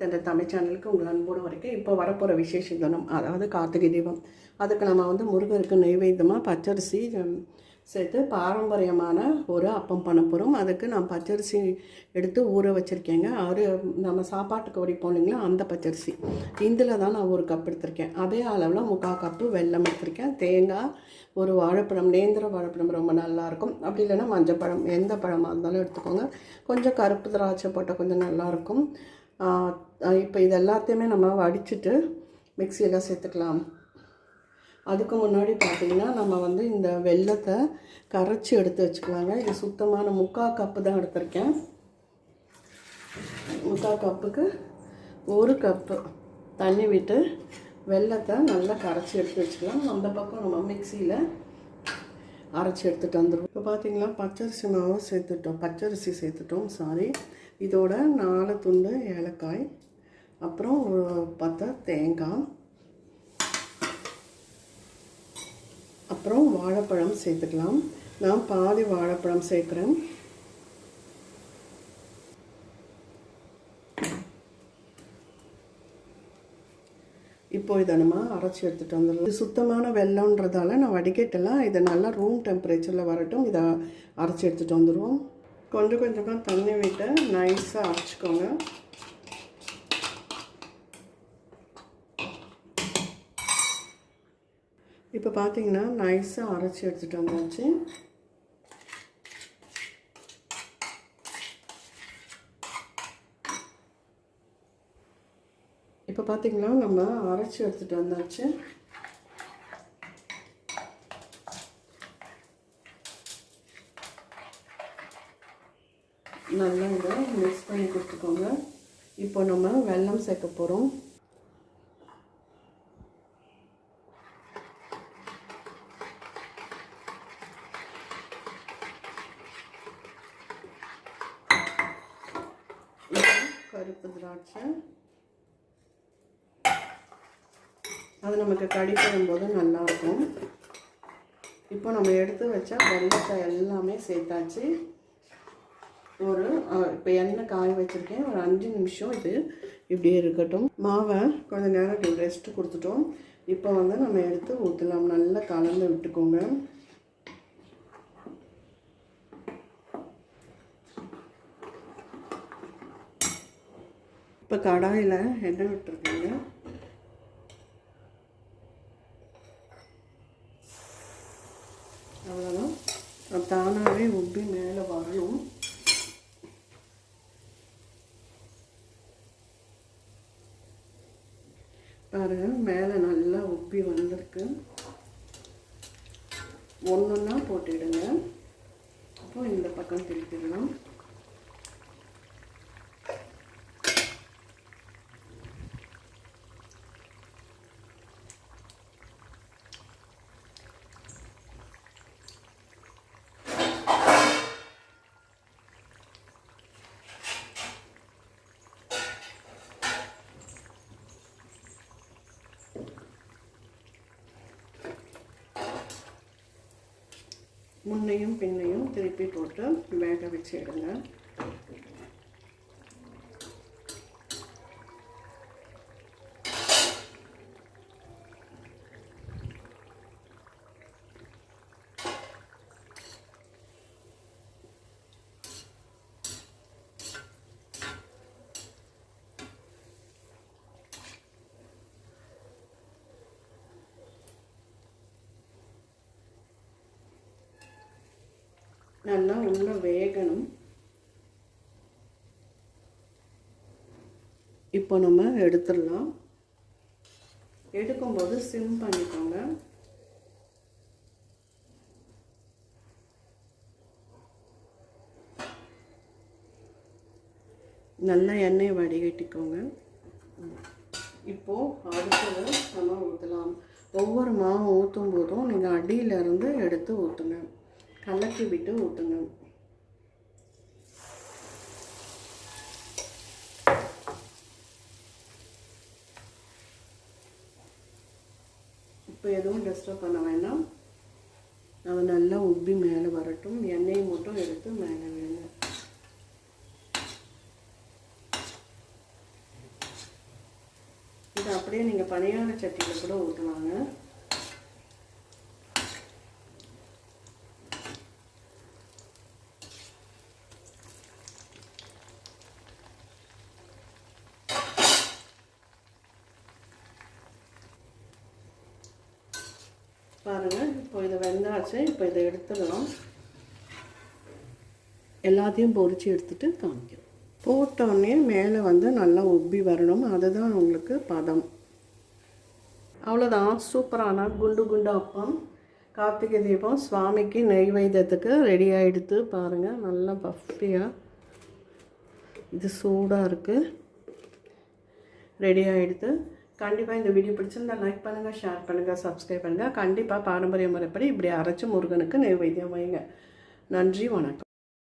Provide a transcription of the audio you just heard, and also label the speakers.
Speaker 1: தந்த தமிழ் சேனலுக்கு உங்கள் அன்போடு வரைக்கும் இப்போ வரப்போகிற விசேஷ தினம் அதாவது கார்த்திகை தீபம் அதுக்கு நம்ம வந்து முருகருக்கு நைவேத்தியமாக பச்சரிசி சேர்த்து பாரம்பரியமான ஒரு அப்பம் பண்ண போகிறோம் அதுக்கு நான் பச்சரிசி எடுத்து ஊற வச்சுருக்கேங்க. அது நம்ம சாப்பாட்டுக்கு வடிப்போம் இல்லைங்களா? அந்த பச்சரிசி. இதில் தான் நான் ஒரு கப் எடுத்திருக்கேன். அதே அளவில் முக்கால் கப்பு வெல்லம் எடுத்திருக்கேன். தேங்காய் ஒரு வாழைப்பழம் நேந்திர வாழைப்பழம் ரொம்ப நல்லாயிருக்கும். அப்படி இல்லைன்னா மஞ்சப்பழம் எந்த பழமாக இருந்தாலும் எடுத்துக்கோங்க. கொஞ்சம் கருப்பு திராட்சை போட்டால் கொஞ்சம் நல்லாயிருக்கும். இப்போ இது எல்லாத்தையுமே நம்ம வடிச்சிட்டு மிக்சியில் சேர்த்துக்கலாம். அதுக்கு முன்னாடி பார்த்திங்கன்னா நம்ம வந்து இந்த வெல்லத்தை கரைச்சி எடுத்து வச்சுக்கலாங்க. இது சுத்தமான முக்கால் கப்பு தான் எடுத்திருக்கேன். முக்கால் கப்புக்கு ஒரு கப்பு தண்ணி விட்டு வெல்லத்தை நல்லா கரைச்சி எடுத்து வச்சுக்கலாம். அந்த பக்கம் நம்ம மிக்சியில் அரைச்சி எடுத்துகிட்டு வந்துடுவோம் இப்போ பார்த்திங்கன்னா பச்சரிசி மாவு சேர்த்துட்டோம். பச்சரிசி சேர்த்துட்டோம். சாரி இதோட நாலு துண்டு ஏலக்காய் அப்புறம் ஒரு பத்தை தேங்காய் அப்புறம் வாழைப்பழம் சேர்த்துக்கலாம். நான் பாதி வாழைப்பழம் சேர்க்குறேன். இப்போ இதை நம்ம அரைச்சி எடுத்துகிட்டு வந்துடலாம். இது சுத்தமான வெள்ளம்ன்றதால நான் வடிகட்டலாம் இதை நல்லா ரூம் டெம்பரேச்சரில் வரட்டும். இதை அரைச்சி எடுத்துகிட்டு வந்துடுவோம் கொஞ்சம் கொஞ்சமாக தண்ணி விட்டு நைஸாக அரைச்சிக்கோங்க. இப்போ பார்த்தீங்கன்னா நைஸாக அரைச்சி எடுத்துகிட்டு வந்தாச்சு. இப்போ பார்த்தீங்கன்னா நம்ம அரைச்சி எடுத்துகிட்டு வந்தாச்சு. நல்லா இதை மிக்ஸ் பண்ணி கொடுத்துக்கோங்க. இப்போ நம்ம வெல்லம் சேர்க்க போகிறோம் கருப்பு திராட்சை. அது நமக்கு கடிப்படும் போது நல்லாயிருக்கும் இப்போ நம்ம எடுத்து வச்ச வெள்ளத்தை எல்லாமே சேர்த்தாச்சு. ஒரு இப்போ எண்ணெய் காய வச்சுருக்கேன். ஒரு அஞ்சு நிமிஷம் இது இப்படியே இருக்கட்டும். மாவை கொஞ்சம் நேரம் இப்படி ரெஸ்ட்டு கொடுத்துட்டோம். இப்போ வந்து நம்ம எடுத்து ஊற்றலாம் நல்லா கலந்து விட்டுக்கோங்க. இப்போ கடாயில் எண்ணெய் விட்டுருக்கீங்க. அவ்வளோதான் அது தானாகவே உப்பி மேலே வரணும் பாருங்க மேலே நல்லா உப்பி வந்திருக்கு. ஒன்றுன்னா போட்டுடுங்க. அப்போ இந்த பக்கம் திருப்பிடலாம். முன்னையும் பின்னையும் திருப்பி போட்டு வேக வச்சு எடுங்க. நல்லா உள்ள வேகணும். இப்போ நம்ம எடுத்துடலாம். எடுக்கும்போது சிம் பண்ணிக்கோங்க. நல்லா எண்ணெய் வடிகட்டிக்கோங்க. இப்போது அடுத்தது நம்ம ஊற்றலாம் ஒவ்வொரு மாவு ஊற்றும் போதும் நீங்கள் அடியிலேருந்து எடுத்து ஊற்றுங்க கலக்கி விட்டு ஊற்றுங்க இப்போ எதுவும் டிஸ்டர்ப் பண்ண வேண்டாம். அது நல்லா உப்பி மேலே வரட்டும். எண்ணெயை மட்டும் எடுத்து மேலே வேணும் அப்படியே நீங்கள் பனியார சட்டியில் கூட ஊற்றலாங்க பாருங்கள் இப்போ இதை வெந்தாச்சு இப்போ இதை எடுத்துடலாம். எல்லாத்தையும் பொறிச்சு எடுத்துட்டு காமிக்கணும் போட்டோடனே மேலே வந்து நல்லா உப்பி வரணும். அதுதான் உங்களுக்கு பதம். அவ்வளோதான் சூப்பரான குண்டு குண்டு அப்பம். கார்த்திகை தீபம் சுவாமிக்கு நெய்வேத்தியத்துக்கு ரெடி ஆகிடுத்து பாருங்கள் நல்லா பஃபியாக இது சூடாக இருக்குது ரெடி ஆகிடுது கண்டிப்பாக இந்த வீடியோ பிடிச்சிருந்தா லைக் பண்ணுங்கள் ஷேர் பண்ணுங்கள் சப்ஸ்கிரைப் பண்ணுங்கள் கண்டிப்பாக பாரம்பரிய முறைப்படி இப்படி அரைச்சி முருகனுக்கு நெய்வேத்தியம் வைங்க. நன்றி வணக்கம்.